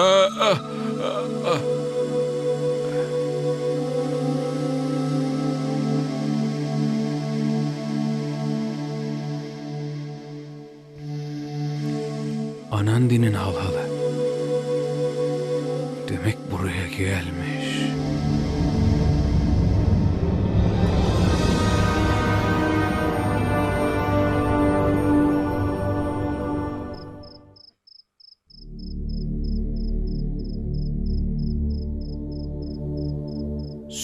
Ah, ah, ah. Anandi'nin halhalı. Demek buraya gelmiş.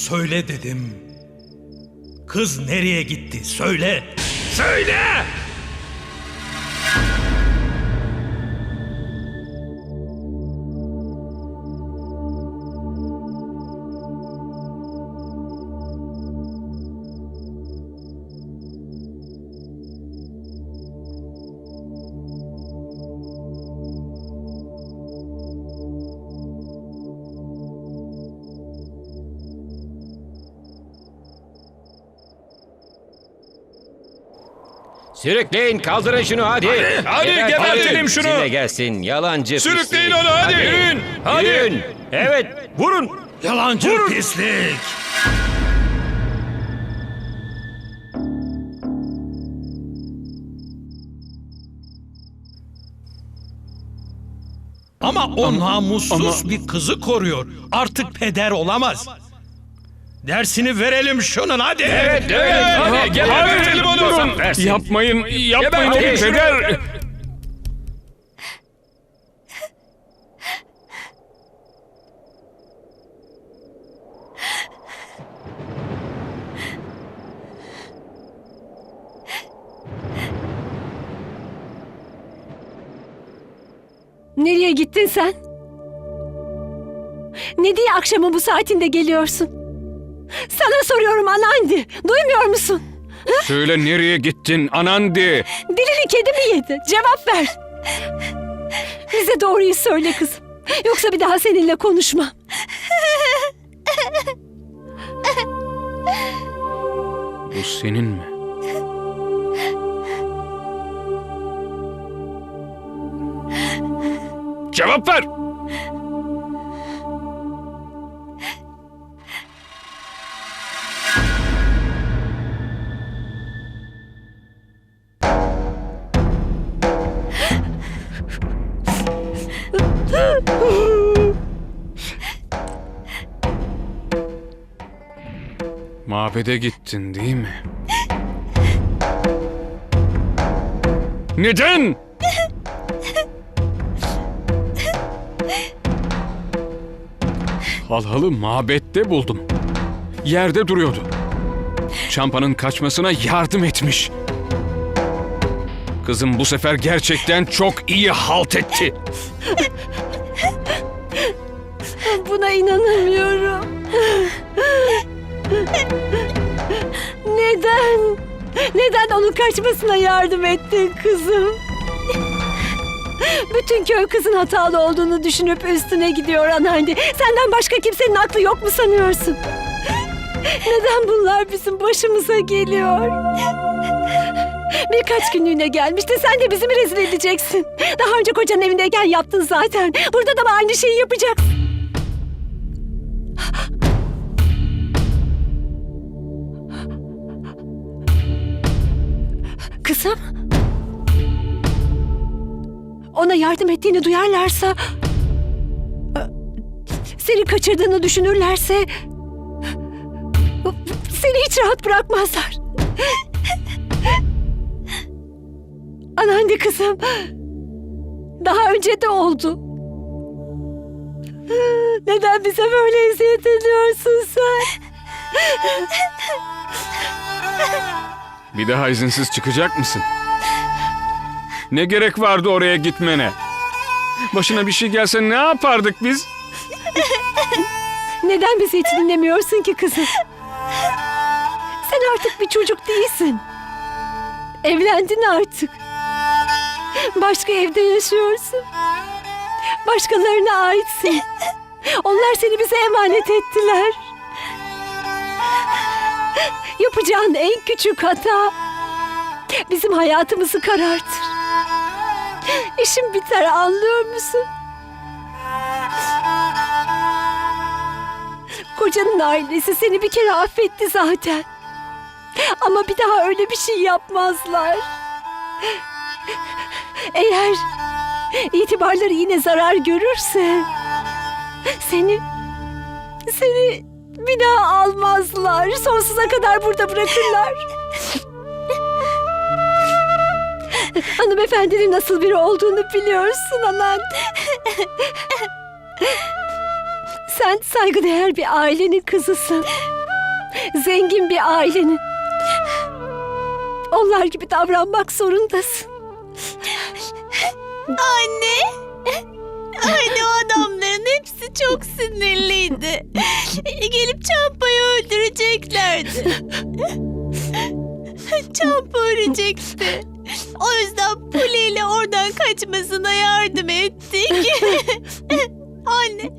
Söyle dedim. Kız nereye gitti? Söyle. Söyle! Sürükleyin kaldırın şunu hadi. hadi, gebertelim şunu. Bizimle gelsin yalancı Sürükleyin pislik. onu, hadi. Yürüyün, hadi. Yürüyün. Evet vurun. Yalancı pislik. Ama o namussuz bir kızı koruyor. Artık peder olamaz. Dersini verelim şunun hadi. Evet evet. Hadi gebertelim onu. Versin. Yapmayın, yapmayın Gebertin oğlum şunu. peder. Nereye gittin sen? Ne diye akşamın bu saatinde geliyorsun? Sana soruyorum anandi. Duymuyor musun? Söyle nereye gittin Anandi? Dilini kedi mi yedi? Cevap ver. Bize doğruyu söyle kızım. Yoksa bir daha seninle konuşmam. Bu senin mi? Cevap ver. Mabede gittin değil mi? Neden? Halhalı mabette buldum. Yerde duruyordu. Çampa'nın kaçmasına yardım etmiş. Kızım bu sefer gerçekten çok iyi halt etti. Buna inanamıyorum. Neden? Neden onun kaçmasına yardım ettin kızım? Bütün köy kızın hatalı olduğunu düşünüp üstüne gidiyor anneanne. Senden başka kimsenin aklı yok mu sanıyorsun? Neden bunlar bizim başımıza geliyor? Birkaç günlüğüne gelmişti. Sen de bizi rezil edeceksin? Daha önce kocanın evindeyken yaptın zaten. Burada da mı aynı şeyi yapacaksın? Kızım? Ona yardım ettiğini duyarlarsa... Seni kaçırdığını düşünürlerse... Seni hiç rahat bırakmazlar. Anneanne kızım. Daha önce de oldu. Neden bize böyle eziyet ediyorsun sen? Bir daha izinsiz çıkacak mısın? Ne gerek vardı oraya gitmene? Başına bir şey gelse ne yapardık biz? Neden bizi hiç dinlemiyorsun ki kızım? Sen artık bir çocuk değilsin. Evlendin artık. Başka evde yaşıyorsun. Başkalarına aitsin. Onlar seni bize emanet ettiler. Yapacağın en küçük hata bizim hayatımızı karartır. İşim biter anlıyor musun? Kocanın ailesi seni bir kere affetti zaten. Ama bir daha öyle bir şey yapmazlar. Eğer itibarları yine zarar görürse seni seni bir daha almazlar. Sonsuza kadar burada bırakırlar. Hanımefendinin nasıl biri olduğunu biliyorsun anan. Sen saygıdeğer bir ailenin kızısın. Zengin bir ailenin. Onlar gibi davranmak zorundasın. Anne. Anne o adamların hepsi çok sinirliydi. Gelip Çampa'yı öldüreceklerdi. Çampa ölecekti. O yüzden Puli oradan kaçmasına yardım ettik. Anne,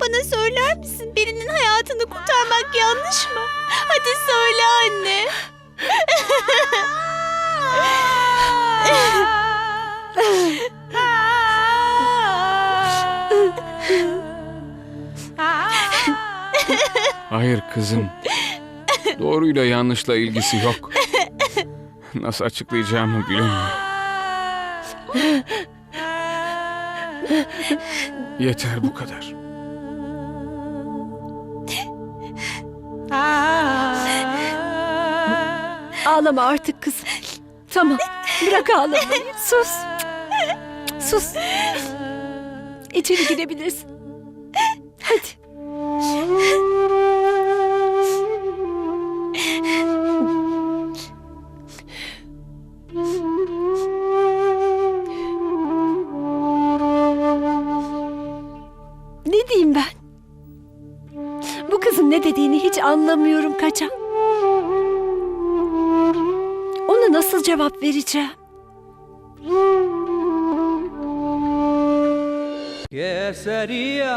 bana söyler misin birinin hayatını kurtarmak yanlış mı? Hadi söyle anne. Hayır kızım. Doğruyla yanlışla ilgisi yok. Nasıl açıklayacağımı bilemiyorum. Yeter bu kadar. Ağlama artık kızım. Tamam. Bırak ağlamayı. Sus. Sus. İçeri girebilirsin. Hadi. Ne diyeyim ben? Bu kızın ne dediğini hiç anlamıyorum kaçan. Ona nasıl cevap vereceğim? Yes, sería?